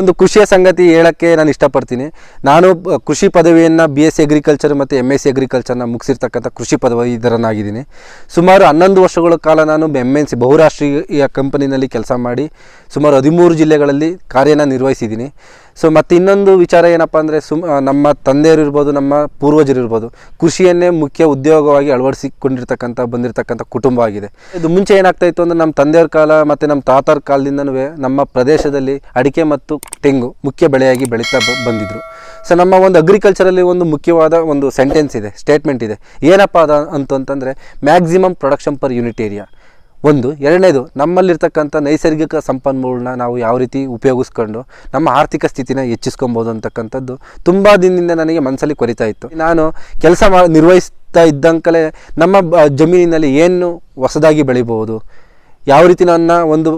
ಒಂದು ಖುಷಿಯ ಸಂಗತಿ ಹೇಳಕ್ಕೆ ನಾನು ಇಷ್ಟಪಡ್ತೀನಿ. ನಾನು ಕೃಷಿ ಪದವಿಯನ್ನು ಬಿ ಎಸ್ ಸಿ ಅಗ್ರಿಕಲ್ಚರ್ ಮತ್ತು ಎಂ ಎಸ್ ಸಿ ಅಗ್ರಿಕಲ್ಚರ್ನ ಮುಗಿಸಿರ್ತಕ್ಕಂಥ ಕೃಷಿ ಪದವೀಧರನಾಗಿದ್ದೀನಿ. ಸುಮಾರು ಹನ್ನೊಂದು ವರ್ಷಗಳ ಕಾಲ ನಾನು ಎಂ ಎನ್ ಸಿ ಬಹುರಾಷ್ಟ್ರೀಯ ಕಂಪನಿನಲ್ಲಿ ಕೆಲಸ ಮಾಡಿ ಸುಮಾರು ಹದಿಮೂರು ಜಿಲ್ಲೆಗಳಲ್ಲಿ ಕಾರ್ಯನ ನಿರ್ವಹಿಸಿದ್ದೀನಿ. ಸೊ ಮತ್ತು ಇನ್ನೊಂದು ವಿಚಾರ ಏನಪ್ಪ ಅಂದರೆ, ಸುಮ್ ನಮ್ಮ ತಂದೆಯರು ಇರ್ಬೋದು, ನಮ್ಮ ಪೂರ್ವಜರು ಇರ್ಬೋದು, ಕೃಷಿಯನ್ನೇ ಮುಖ್ಯ ಉದ್ಯೋಗವಾಗಿ ಅಳವಡಿಸಿಕೊಂಡಿರ್ತಕ್ಕಂಥ, ಬಂದಿರತಕ್ಕಂಥ ಕುಟುಂಬ ಆಗಿದೆ. ಇದು ಮುಂಚೆ ಏನಾಗ್ತಾ ಇತ್ತು ಅಂದರೆ, ನಮ್ಮ ತಂದೆಯವ್ರ ಕಾಲ ಮತ್ತು ನಮ್ಮ ತಾತರ ಕಾಲದಿಂದನೂ ನಮ್ಮ ಪ್ರದೇಶದಲ್ಲಿ ಅಡಿಕೆ ಮತ್ತು ತೆಂಗು ಮುಖ್ಯ ಬೆಳೆಯಾಗಿ ಬೆಳೀತಾ ಬಂದಿದ್ರು. ಸೊ ನಮ್ಮ ಒಂದು ಅಗ್ರಿಕಲ್ಚರಲ್ಲಿ ಒಂದು ಮುಖ್ಯವಾದ ಒಂದು ಸೆಂಟೆನ್ಸ್ ಇದೆ ಸ್ಟೇಟ್ಮೆಂಟ್ ಇದೆ. ಏನಪ್ಪ ಅದ ಅಂತಂತಂದರೆ maximum production per unit area ಒಂದು. ಎರಡನೇದು, ನಮ್ಮಲ್ಲಿರ್ತಕ್ಕಂಥ ನೈಸರ್ಗಿಕ ಸಂಪನ್ಮೂಲನ ನಾವು ಯಾವ ರೀತಿ ಉಪಯೋಗಿಸ್ಕೊಂಡು ನಮ್ಮ ಆರ್ಥಿಕ ಸ್ಥಿತಿನ ಹೆಚ್ಚಿಸ್ಕೊಬೋದು ಅಂತಕ್ಕಂಥದ್ದು ತುಂಬ ದಿನದಿಂದ ನನಗೆ ಮನಸ್ಸಲ್ಲಿ ಕೊರಿತಾ ಇತ್ತು. ನಾನು ಕೆಲಸ ಮಾ ನಿರ್ವಹಿಸ್ತಾ ಇದ್ದಂಕಲೇ ನಮ್ಮ ಜಮೀನಿನಲ್ಲಿ ಏನು ಹೊಸದಾಗಿ ಬೆಳಿಬೋದು ಯಾವ ರೀತಿ ನನ್ನ ಒಂದು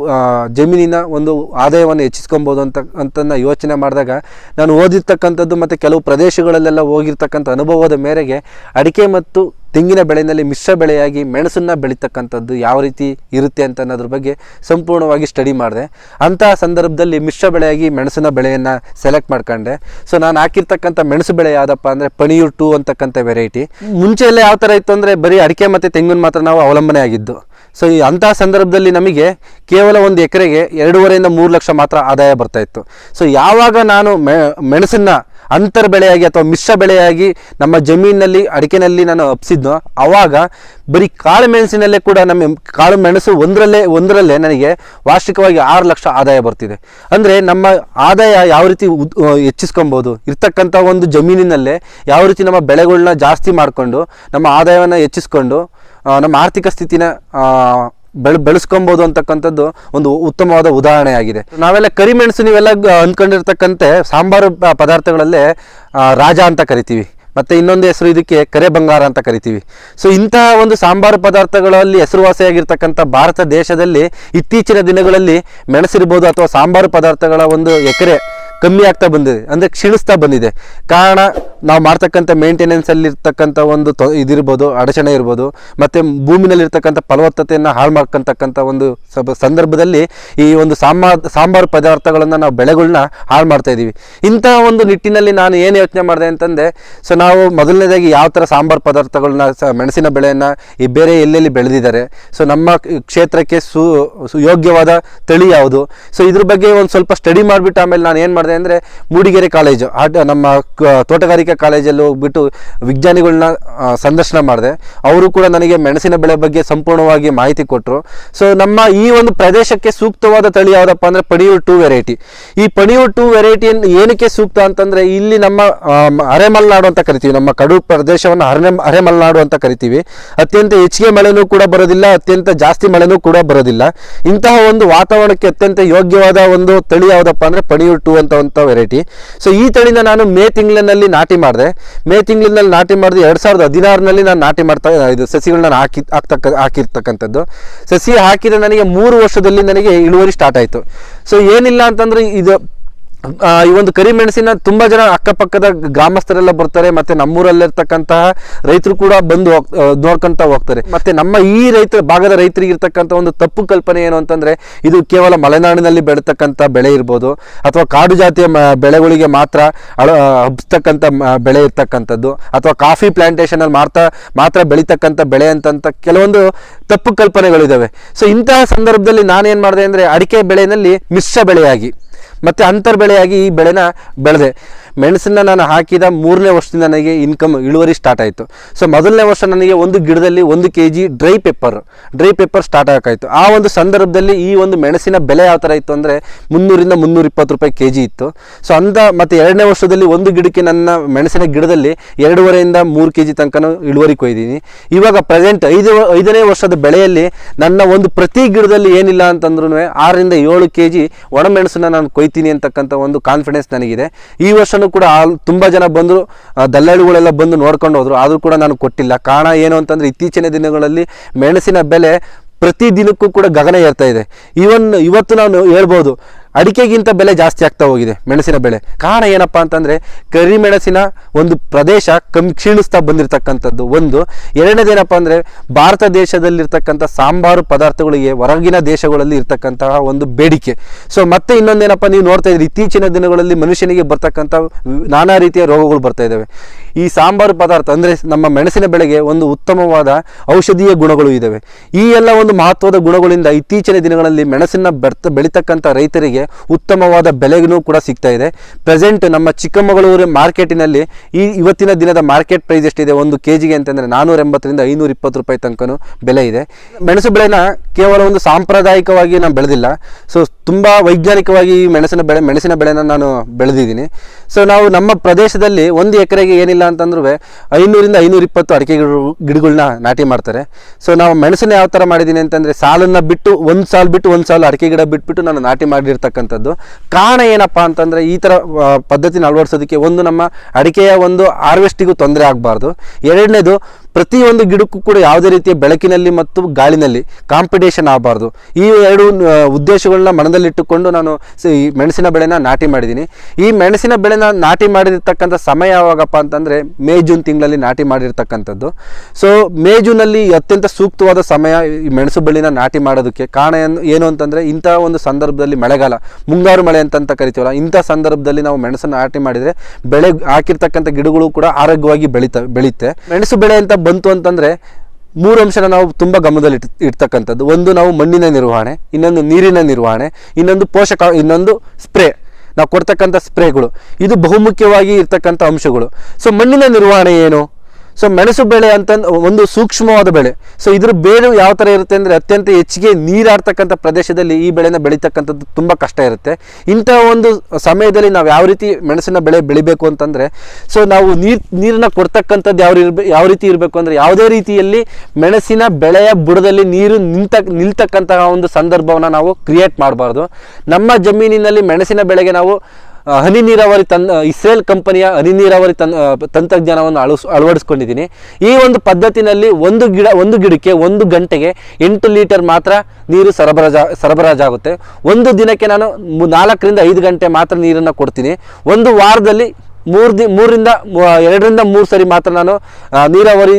ಜಮೀನಿನ ಒಂದು ಆದಾಯವನ್ನು ಹೆಚ್ಚಿಸ್ಕೊಬೋದು ಅಂತ, ಅಂತನ್ನ ಯೋಚನೆ ಮಾಡಿದಾಗ ನಾನು ಓದಿರ್ತಕ್ಕಂಥದ್ದು ಮತ್ತು ಕೆಲವು ಪ್ರದೇಶಗಳಲ್ಲೆಲ್ಲ ಹೋಗಿರ್ತಕ್ಕಂಥ ಅನುಭವದ ಮೇರೆಗೆ ಅಡಿಕೆ ಮತ್ತು ತೆಂಗಿನ ಬೆಳೆಯಲ್ಲಿ ಮಿಶ್ರ ಬೆಳೆಯಾಗಿ ಮೆಣಸನ್ನು ಬೆಳೀತಕ್ಕಂಥದ್ದು ಯಾವ ರೀತಿ ಇರುತ್ತೆ ಅಂತ ಅನ್ನೋದ್ರ ಬಗ್ಗೆ ಸಂಪೂರ್ಣವಾಗಿ ಸ್ಟಡಿ ಮಾಡಿದೆ. ಅಂತಹ ಸಂದರ್ಭದಲ್ಲಿ ಮಿಶ್ರ ಬೆಳೆಯಾಗಿ ಮೆಣಸಿನ ಬೆಳೆಯನ್ನು ಸೆಲೆಕ್ಟ್ ಮಾಡ್ಕೊಂಡೆ. ಸೊ ನಾನು ಹಾಕಿರ್ತಕ್ಕಂಥ ಮೆಣಸು ಬೆಳೆ ಯಾವುದಪ್ಪ ಅಂದರೆ ಪಣಿಯೂರ್ ಟೂ ಅಂತಕ್ಕಂಥ ವೆರೈಟಿ ಮುಂಚೆ ಯಾವ ಥರ ಇತ್ತು ಅಂದರೆ ಬರೀ ಅಡಿಕೆ ಮತ್ತು ತೆಂಗಿನ ಮಾತ್ರ ನಾವು ಅವಲಂಬನೆ ಆಗಿದ್ದು. ಸೊ ಈ ಅಂಥ ಸಂದರ್ಭದಲ್ಲಿ ನಮಗೆ ಕೇವಲ ಒಂದು ಎಕರೆಗೆ ಎರಡೂವರೆಯಿಂದ ಮೂರು ಲಕ್ಷ ಮಾತ್ರ ಆದಾಯ ಬರ್ತಾ ಇತ್ತು. ಸೊ ಯಾವಾಗ ನಾನು ಮೆ ಮೆಣಸನ್ನ ಅಂತರ್ ಬೆಳೆಯಾಗಿ ಅಥವಾ ಮಿಶ್ರ ಬೆಳೆಯಾಗಿ ನಮ್ಮ ಜಮೀನಿನಲ್ಲಿ, ಅಡಿಕೆನಲ್ಲಿ ನಾನು ಹಬ್ಸಿದ್ನೋ ಆವಾಗ ಬರೀ ಕಾಳು ಮೆಣಸಿನಲ್ಲೇ ಕೂಡ ನಮ್ಮ ಕಾಳು ಮೆಣಸು ಒಂದರಲ್ಲೇ ಒಂದರಲ್ಲೇ ನನಗೆ ವಾರ್ಷಿಕವಾಗಿ ಆರು ಲಕ್ಷ ಆದಾಯ ಬರ್ತಿದೆ. ಅಂದರೆ ನಮ್ಮ ಆದಾಯ ಯಾವ ರೀತಿ ಹೆಚ್ಚಿಸ್ಕೊಬೋದು ಇರ್ತಕ್ಕಂಥ ಒಂದು ಜಮೀನಿನಲ್ಲೇ ಯಾವ ರೀತಿ ನಮ್ಮ ಬೆಳೆಗಳನ್ನ ಜಾಸ್ತಿ ಮಾಡಿಕೊಂಡು, ನಮ್ಮ ಆದಾಯವನ್ನು ಹೆಚ್ಚಿಸ್ಕೊಂಡು ನಮ್ಮ ಆರ್ಥಿಕ ಸ್ಥಿತಿನ ಬೆಳ್ ಬೆಳೆ, ಬೆಳೆಸ್ಕೊಬೋದು ಅಂತಕ್ಕಂಥದ್ದು ಒಂದು ಉತ್ತಮವಾದ ಉದಾಹರಣೆಯಾಗಿದೆ. ನಾವೆಲ್ಲ ಕರಿಮೆಣಸು ನೀವೆಲ್ಲ ಅಂದ್ಕೊಂಡಿರ್ತಕ್ಕಂತೆ ಸಾಂಬಾರು ಪದಾರ್ಥಗಳಲ್ಲೇ ರಾಜ ಅಂತ ಕರಿತೀವಿ. ಮತ್ತು ಇನ್ನೊಂದು ಹೆಸರು ಇದಕ್ಕೆ ಕರೆ ಬಂಗಾರ ಅಂತ ಕರಿತೀವಿ. ಸೊ ಇಂತಹ ಒಂದು ಸಾಂಬಾರು ಪದಾರ್ಥಗಳಲ್ಲಿ ಹೆಸರುವಾಸಿಯಾಗಿರ್ತಕ್ಕಂಥ ಭಾರತ ದೇಶದಲ್ಲಿ ಇತ್ತೀಚಿನ ದಿನಗಳಲ್ಲಿ ಮೆಣಸಿರ್ಬೋದು ಅಥವಾ ಸಾಂಬಾರು ಪದಾರ್ಥಗಳ ಒಂದು ಎಕರೆ ಕಮ್ಮಿ ಆಗ್ತಾ ಬಂದಿದೆ. ಅಂದರೆ ಕ್ಷೀಣಿಸ್ತಾ ಬಂದಿದೆ. ಕಾರಣ ನಾವು ಮಾಡ್ತಕ್ಕಂಥ ಮೇಂಟೆನೆನ್ಸಲ್ಲಿ ಇರ್ತಕ್ಕಂಥ ಒಂದು ತೊ ಇದಿರ್ಬೋದು, ಅಡಚಣೆ ಇರ್ಬೋದು, ಮತ್ತು ಭೂಮಿನಲ್ಲಿರ್ತಕ್ಕಂಥ ಫಲವತ್ತತೆಯನ್ನು ಹಾಳು ಮಾಡ್ಕೊತಕ್ಕಂಥ ಒಂದು ಸಂದರ್ಭದಲ್ಲಿ ಈ ಒಂದು ಸಾಂಬಾರ್ ಸಾಂಬಾರು ಪದಾರ್ಥಗಳನ್ನು ನಾವು ಬೆಳೆಗಳನ್ನ ಹಾಳು ಮಾಡ್ತಾ ಇದ್ದೀವಿ. ಇಂತಹ ಒಂದು ನಿಟ್ಟಿನಲ್ಲಿ ನಾನು ಏನು ಯೋಚನೆ ಮಾಡಿದೆ ಅಂತಂದರೆ ಸೊ ನಾವು ಮೊದಲನೇದಾಗಿ ಯಾವ ಥರ ಸಾಂಬಾರು ಪದಾರ್ಥಗಳನ್ನ ಮೆಣಸಿನ ಬೆಳೆಯನ್ನು ಈ ಬೇರೆ ಎಲ್ಲೆಲ್ಲಿ ಬೆಳೆದಿದ್ದಾರೆ ಸೊ ನಮ್ಮ ಕ್ಷೇತ್ರಕ್ಕೆ ಸು ಯೋಗ್ಯವಾದ ತಳಿ ಯಾವುದು? ಸೊ ಇದ್ರ ಬಗ್ಗೆ ಒಂದು ಸ್ವಲ್ಪ ಸ್ಟಡಿ ಮಾಡಿಬಿಟ್ಟು ಆಮೇಲೆ ನಾನು ಏನು ಮಾಡಿದೆ ಅಂದರೆ ಮೂಡಿಗೆರೆ ಕಾಲೇಜು ನಮ್ಮ ಕ- ತೋಟಗಾರಿಕಾ ಕಾಲೇಜಲ್ಲಿ ಹೋಗ್ಬಿಟ್ಟು ವಿಜ್ಞಾನಿಗಳನ್ನ ಸಂದರ್ಶನ ಮಾಡಿದೆ. ಅವರು ಕೂಡ ನನಗೆ ಮೆಣಸಿನ ಬೆಳೆ ಬಗ್ಗೆ ಸಂಪೂರ್ಣವಾಗಿ ಮಾಹಿತಿ ಕೊಟ್ಟರು ಸೊ ನಮ್ಮ ಈ ಒಂದು ಪ್ರದೇಶಕ್ಕೆ ಸೂಕ್ತವಾದ ತಳಿ ಯಾವುದಪ್ಪ ಅಂದರೆ ಪಣಿಯೂರ್ ಟೂ ವೆರೈಟಿ. ಈ ಪಣಿಯೂರ್ ಟೂ ವೆರೈಟಿ ಏನಕ್ಕೆ ಸೂಕ್ತ ಅಂತಂದರೆ ಇಲ್ಲಿ ನಮ್ಮ ಅರೆಮಲ್ನಾಡು ಅಂತ ಕರಿತೀವಿ. ನಮ್ಮ ಕಡು ಪ್ರದೇಶವನ್ನು ಅರೆ ಅರೆಮಲ್ನಾಡು ಅಂತ ಕರಿತೀವಿ. ಅತ್ಯಂತ ಹೆಚ್ಚಿಗೆ ಮಳೆನೂ ಕೂಡ ಬರೋದಿಲ್ಲ, ಅತ್ಯಂತ ಜಾಸ್ತಿ ಮಳೆನೂ ಕೂಡ ಬರೋದಿಲ್ಲ. ಇಂತಹ ಒಂದು ವಾತಾವರಣಕ್ಕೆ ಅತ್ಯಂತ ಯೋಗ್ಯವಾದ ಒಂದು ತಳಿ ಯಾವುದಪ್ಪ ಅಂದರೆ ಪಣಿಯೂರ್ ಟೂ ಅಂತ ವೆರೈಟಿ. ಸೊ ಈ ತಳಿನ ನಾನು ಮೇ ತಿಂಗಳಿನಲ್ಲಿ ನಾಟಿ ಮಾಡಿದೆ. ಮೇ ತಿಂಗಳಿನಲ್ಲಿ ನಾಟಿ ಮಾಡಿದೆ. ಎರಡು ಸಾವಿರದ ಹದಿನಾರರಲ್ಲಿ ನಾನು ನಾಟಿ ಮಾಡ್ತಾ, ಇದು ಸಸಿಗಳನ್ನ ಹಾಕಿ, ಹಾಕ್ತಕ್ಕ, ಹಾಕಿರ್ತಕ್ಕಂಥದ್ದು. ಸಸಿ ಹಾಕಿದ ನನಗೆ ಮೂರು ವರ್ಷದಲ್ಲಿ ನನಗೆ ಇಳುವರಿ ಸ್ಟಾರ್ಟ್ ಆಯಿತು. ಸೊ ಏನಿಲ್ಲ ಅಂತಂದ್ರೆ ಇದು ಈ ಒಂದು ಕರಿಮೆಣಸಿನ ತುಂಬ ಜನ ಅಕ್ಕಪಕ್ಕದ ಗ್ರಾಮಸ್ಥರೆಲ್ಲ ಬರ್ತಾರೆ, ಮತ್ತೆ ನಮ್ಮೂರಲ್ಲಿರ್ತಕ್ಕಂತಹ ರೈತರು ಕೂಡ ಬಂದು ನೋಡ್ಕೊಂತ ಹೋಗ್ತಾರೆ. ಮತ್ತೆ ನಮ್ಮ ಈ ರೈತರ, ಭಾಗದ ರೈತರಿಗೆ ಇರ್ತಕ್ಕಂಥ ಒಂದು ತಪ್ಪು ಕಲ್ಪನೆ ಏನು ಅಂತಂದ್ರೆ, ಇದು ಕೇವಲ ಮಲೆನಾಡಿನಲ್ಲಿ ಬೆಳೀತಕ್ಕಂಥ ಬೆಳೆ ಇರ್ಬೋದು, ಅಥವಾ ಕಾಡು ಜಾತಿಯ ಬೆಳೆಗಳಿಗೆ ಮಾತ್ರ ಅಳ ಬೆಳೆ ಇರ್ತಕ್ಕಂಥದ್ದು, ಅಥವಾ ಕಾಫಿ ಪ್ಲಾಂಟೇಶನ್ ಅಲ್ಲಿ ಮಾತ್ರ ಮಾತ್ರ ಬೆಳೀತಕ್ಕಂಥ ಬೆಳೆ ಅಂತಂತ ಕೆಲವೊಂದು ತಪ್ಪು ಕಲ್ಪನೆಗಳಿದಾವೆ. ಸೊ ಇಂತಹ ಸಂದರ್ಭದಲ್ಲಿ ನಾನೇನು ಮಾಡಿದೆ ಅಂದರೆ, ಅಡಿಕೆ ಬೆಳೆಯಲ್ಲಿ ಮಿಶ್ರ ಬೆಳೆಯಾಗಿ ಮತ್ತು ಅಂತರ್ ಬೆಳೆಯಾಗಿ ಈ ಬೆಳೆನ ಬೆಳೆದೆ. ಮೆಣಸನ್ನ ನಾನು ಹಾಕಿದ ಮೂರನೇ ವರ್ಷದಿಂದ ನನಗೆ ಇನ್ಕಮ್ ಇಳುವರಿ ಸ್ಟಾರ್ಟ್ ಆಯಿತು. ಸೊ ಮೊದಲನೇ ವರ್ಷ ನನಗೆ ಒಂದು ಗಿಡದಲ್ಲಿ ಒಂದು K G dry pepper dry pepper start ಆಗೋಕ್ಕಾಯಿತು. ಆ ಒಂದು ಸಂದರ್ಭದಲ್ಲಿ ಈ ಒಂದು ಮೆಣಸಿನ ಬೆಲೆ ಯಾವ ಥರ ಇತ್ತು ಅಂದರೆ ಮುನ್ನೂರಿಂದ ಮುನ್ನೂರ ಇಪ್ಪತ್ತು ರೂಪಾಯಿ ಕೆ ಜಿ ಇತ್ತು. ಸೊ ಅಂದ ಮತ್ತು ಎರಡನೇ ವರ್ಷದಲ್ಲಿ ಒಂದು ಗಿಡಕ್ಕೆ ನನ್ನ ಮೆಣಸಿನ ಗಿಡದಲ್ಲಿ ಎರಡೂವರೆಯಿಂದ ಮೂರು ಕೆ ಜಿ ತನಕನೂ ಇಳುವರಿ ಕೊಯ್ದೀನಿ ಇವಾಗ ಪ್ರೆಸೆಂಟ್ ಐದು ಐದನೇ ವರ್ಷದ ಬೆಳೆಯಲ್ಲಿ ನನ್ನ ಒಂದು ಪ್ರತಿ ಗಿಡದಲ್ಲಿ ಏನಿಲ್ಲ ಅಂತಂದ್ರೂ ಆರರಿಂದ ಏಳು ಕೆ ಜಿ ಒಣಮೆಣಸನ್ನ ನಾನು ಕೊಯ್ತೀನಿ ಅಂತಕ್ಕಂಥ ಒಂದು ಕಾನ್ಫಿಡೆನ್ಸ್ ನನಗಿದೆ. ಈ ವರ್ಷನೂ ಕೂಡ ತುಂಬ ಜನ ಬಂದರು ದಲ್ಲಾಳಿಗಳೆಲ್ಲ ಬಂದು ನೋಡ್ಕೊಂಡು ಹೋದರು. ಆದರೂ ಕೂಡ ನಾನು ಕೊಟ್ಟಿಲ್ಲ. ಕಾರಣ ಏನು ಅಂತಂದರೆ ಇತ್ತೀಚಿನ ದಿನಗಳಲ್ಲಿ ಮೆಣಸಿನ ಬೆಲೆ ಪ್ರತಿ ದಿನಕ್ಕೂ ಕೂಡ ಗಗನ ಏರ್ತಾ ಇದೆ. ಇವನ್ ಇವತ್ತು ನಾನು ಹೇಳ್ಬೋದು ಅಡಿಕೆಗಿಂತ ಬೆಲೆ ಜಾಸ್ತಿ ಆಗ್ತಾ ಹೋಗಿದೆ, ಮೆಣಸಿನ ಬೆಳೆ. ಕಾರಣ ಏನಪ್ಪ ಅಂತಂದ್ರೆ ಕರಿಮೆಣಸಿನ ಒಂದು ಪ್ರದೇಶ ಕಮ್ ಕ್ಷೀಣಿಸ್ತಾ ಬಂದಿರತಕ್ಕಂಥದ್ದು. ಒಂದು ಎರಡನೇದೇನಪ್ಪ ಅಂದ್ರೆ, ಭಾರತ ದೇಶದಲ್ಲಿರ್ತಕ್ಕಂಥ ಸಾಂಬಾರು ಪದಾರ್ಥಗಳಿಗೆ ಹೊರಗಿನ ದೇಶಗಳಲ್ಲಿ ಇರ್ತಕ್ಕಂತಹ ಒಂದು ಬೇಡಿಕೆ. ಸೊ ಮತ್ತೆ ಇನ್ನೊಂದೇನಪ್ಪ ನೀವು ನೋಡ್ತಾ ಇದ್ರಿ ಇತ್ತೀಚಿನ ದಿನಗಳಲ್ಲಿ ಮನುಷ್ಯನಿಗೆ ಬರ್ತಕ್ಕಂಥ ನಾನಾ ರೀತಿಯ ರೋಗಗಳು ಬರ್ತಾ ಇದ್ದಾವೆ. ಈ ಸಾಂಬಾರು ಪದಾರ್ಥ ಅಂದರೆ, ನಮ್ಮ ಮೆಣಸಿನ ಬೆಳೆಗೆ ಒಂದು ಉತ್ತಮವಾದ ಔಷಧೀಯ ಗುಣಗಳು ಇದ್ದಾವೆ. ಈ ಎಲ್ಲ ಒಂದು ಮಹತ್ವದ ಗುಣಗಳಿಂದ ಇತ್ತೀಚಿನ ದಿನಗಳಲ್ಲಿ ಮೆಣಸಿನ ಬೆರ್ತ, ಬೆಳೀತಕ್ಕಂಥ ರೈತರಿಗೆ ಉತ್ತಮವಾದ ಬೆಲೆಗೂ ಕೂಡ ಸಿಗ್ತಾ ಇದೆ. ಪ್ರೆಸೆಂಟ್ ನಮ್ಮ ಚಿಕ್ಕಮಗಳೂರು ಮಾರ್ಕೆಟಿನಲ್ಲಿ ಈ ಇವತ್ತಿನ ದಿನದ ಮಾರ್ಕೆಟ್ ಪ್ರೈಸ್ ಎಷ್ಟಿದೆ? ಒಂದು ಕೆ ಜಿಗೆ ಅಂತಂದರೆ ನಾನ್ನೂರ ಎಂಬತ್ತರಿಂದ ಐನೂರ ಇಪ್ಪತ್ತು ರೂಪಾಯಿ ತನಕನೂ ಬೆಲೆ ಇದೆ. ಮೆಣಸು ಬೆಳೆನ ಕೇವಲ ಒಂದು ಸಾಂಪ್ರದಾಯಿಕವಾಗಿ ನಾನು ಬೆಳೆದಿಲ್ಲ. ಸೊ ತುಂಬ ವೈಜ್ಞಾನಿಕವಾಗಿ ಈ ಮೆಣಸಿನ ಬೆಳೆ, ಮೆಣಸಿನ ಬೆಳೆನ ನಾನು ಬೆಳೆದಿದ್ದೀನಿ. ಸೊ ನಾವು ನಮ್ಮ ಪ್ರದೇಶದಲ್ಲಿ ಒಂದು ಎಕರೆಗೆ ಏನಿಲ್ಲ ಅಂತಂದ್ರೂ ಐನೂರಿಂದ ಐನೂರ ಇಪ್ಪತ್ತು ಅಡಿಕೆ ಗಿಡ- ಗಿಡಗಳನ್ನ ನಾಟಿ ಮಾಡ್ತಾರೆ. ಸೊ ನಾವು ಮೆಣಸನ್ನ ಯಾವ ಥರ ಮಾಡಿದ್ದೀನಿ ಅಂತಂದರೆ ಸಾಲನ್ನು ಬಿಟ್ಟು, ಒಂದು ಸಾಲು ಬಿಟ್ಟು ಒಂದು ಸಾಲು ಅಡಿಕೆ ಗಿಡ ಬಿಟ್ಬಿಟ್ಟು ನಾನು ನಾಟಿ ಮಾಡಿರ್ತಕ್ಕಂಥದ್ದು ಕಾರಣ ಏನಪ್ಪ ಅಂತಂದರೆ ಈ ಥರ ಪದ್ಧತಿನ ಅಳವಡಿಸೋದಕ್ಕೆ ಒಂದು ನಮ್ಮ ಅಡಿಕೆಯ ಒಂದು ಹಾರ್ವೆಸ್ಟಿಗೂ ತೊಂದರೆ ಆಗಬಾರ್ದು. ಎರಡನೇದು ಪ್ರತಿಯೊಂದು ಗಿಡಕ್ಕೂ ಕೂಡ ಯಾವುದೇ ರೀತಿಯ ಬೆಳಕಿನಲ್ಲಿ ಮತ್ತು ಗಾಳಿನಲ್ಲಿ ಕಾಂಪಿಟೇಷನ್ ಆಗಬಾರ್ದು. ಈ ಎರಡು ಉದ್ದೇಶಗಳನ್ನ ಮನದಲ್ಲಿಟ್ಟುಕೊಂಡು ನಾನು ಈ ಮೆಣಸಿನ ಬೆಳೆನ ನಾಟಿ ಮಾಡಿದ್ದೀನಿ. ಈ ಮೆಣಸಿನ ಬೆಳೆನ ನಾಟಿ ಮಾಡಿರ್ತಕ್ಕಂಥ ಸಮಯ ಯಾವಾಗಪ್ಪ ಅಂತಂದರೆ ಮೇ, ಜೂನ್ ತಿಂಗಳಲ್ಲಿ ನಾಟಿ ಮಾಡಿರ್ತಕ್ಕಂಥದ್ದು. ಸೊ ಮೇ ಜೂನಲ್ಲಿ ಅತ್ಯಂತ ಸೂಕ್ತವಾದ ಸಮಯ ಈ ಮೆಣಸು ಬೆಳೆನ ನಾಟಿ ಮಾಡೋದಕ್ಕೆ ಕಾರಣ ಏನು- ಅಂತಂದರೆ ಇಂಥ ಒಂದು ಸಂದರ್ಭದಲ್ಲಿ ಮಳೆಗಾಲ, ಮುಂಗಾರು ಮಳೆ ಅಂತ ಅಂತ ಕರಿತೀವಲ್ಲ, ಇಂಥ ಸಂದರ್ಭದಲ್ಲಿ ನಾವು ಮೆಣಸನ್ನು ನಾಟಿ ಮಾಡಿದರೆ ಬೆಳೆ ಹಾಕಿರ್ತಕ್ಕಂಥ ಗಿಡಗಳು ಕೂಡ ಆರೋಗ್ಯವಾಗಿ ಬೆಳೀತ ಬೆಳೆಯುತ್ತೆ ಮೆಣಸು ಬೆಳೆ ಅಂತ ಬಂತು ಅಂತಂದರೆ ಮೂರು ಅಂಶನ ನಾವು ತುಂಬ ಗಮನದಲ್ಲಿ ಇಟ್ ಒಂದು ನಾವು ಮಣ್ಣಿನ ನಿರ್ವಹಣೆ, ಇನ್ನೊಂದು ನೀರಿನ ನಿರ್ವಹಣೆ, ಇನ್ನೊಂದು ಪೋಷಕ, ಇನ್ನೊಂದು ಸ್ಪ್ರೇ. ನಾವು ಕೊಡ್ತಕ್ಕಂಥ ಸ್ಪ್ರೇಗಳು. ಇದು ಬಹುಮುಖ್ಯವಾಗಿ ಇರ್ತಕ್ಕಂಥ ಅಂಶಗಳು. ಸೊ ಮಣ್ಣಿನ ನಿರ್ವಹಣೆ ಏನು? ಸೊ ಮೆಣಸು ಬೆಳೆ ಅಂತ ಒಂದು ಸೂಕ್ಷ್ಮವಾದ ಬೆಳೆ. ಸೊ ಇದ್ರ ಬೇರು ಯಾವ ಥರ ಇರುತ್ತೆ ಅಂದರೆ ಅತ್ಯಂತ ಹೆಚ್ಚಿಗೆ ನೀರಾಡ್ತಕ್ಕಂಥ ಪ್ರದೇಶದಲ್ಲಿ ಈ ಬೆಳೆನ ಬೆಳೀತಕ್ಕಂಥದ್ದು ತುಂಬ ಕಷ್ಟ ಇರುತ್ತೆ. ಇಂಥ ಒಂದು ಸಮಯದಲ್ಲಿ ನಾವು ಯಾವ ರೀತಿ ಮೆಣಸಿನ ಬೆಳೆ ಬೆಳಿಬೇಕು ಅಂತಂದರೆ ಸೊ ನಾವು ನೀರು ನೀರನ್ನ ಕೊಡ್ತಕ್ಕಂಥದ್ದು ಯಾವ ಯಾವ ರೀತಿ ಇರಬೇಕು ಅಂದರೆ ಯಾವುದೇ ರೀತಿಯಲ್ಲಿ ಮೆಣಸಿನ ಬೆಳೆಯ ಬುಡದಲ್ಲಿ ನೀರು ನಿಂತ, ನಿಲ್ತಕ್ಕಂತಹ ಒಂದು ಸಂದರ್ಭವನ್ನು ನಾವು ಕ್ರಿಯೇಟ್ ಮಾಡಬಾರ್ದು. ನಮ್ಮ ಜಮೀನಿನಲ್ಲಿ ಮೆಣಸಿನ ಬೆಳೆಗೆ ನಾವು ಹನಿ ನೀರಾವರಿ ತನ್ ಇಸ್ರೇಲ್ ಕಂಪನಿಯ ಹನಿ ನೀರಾವರಿ ತನ್ ತಂತ್ರಜ್ಞಾನವನ್ನು ಅಳಸ್ ಅಳವಡಿಸ್ಕೊಂಡಿದ್ದೀನಿ. ಈ ಒಂದು ಪದ್ಧತಿನಲ್ಲಿ ಒಂದು ಗಿಡ, ಒಂದು ಗಿಡಕ್ಕೆ ಒಂದು ಗಂಟೆಗೆ ಎಂಟು ಲೀಟರ್ ಮಾತ್ರ ನೀರು ಸರಬರಾಜು, ಸರಬರಾಜಾಗುತ್ತೆ. ಒಂದು ದಿನಕ್ಕೆ ನಾನು ನಾಲ್ಕರಿಂದ ಐದು ಗಂಟೆ ಮಾತ್ರ ನೀರನ್ನು ಕೊಡ್ತೀನಿ. ಒಂದು ವಾರದಲ್ಲಿ ಮೂರು ದಿ ಮೂರಿಂದ ಎರಡರಿಂದ ಮೂರು ಸರಿ ಮಾತ್ರ ನಾನು ನೀರಾವರಿ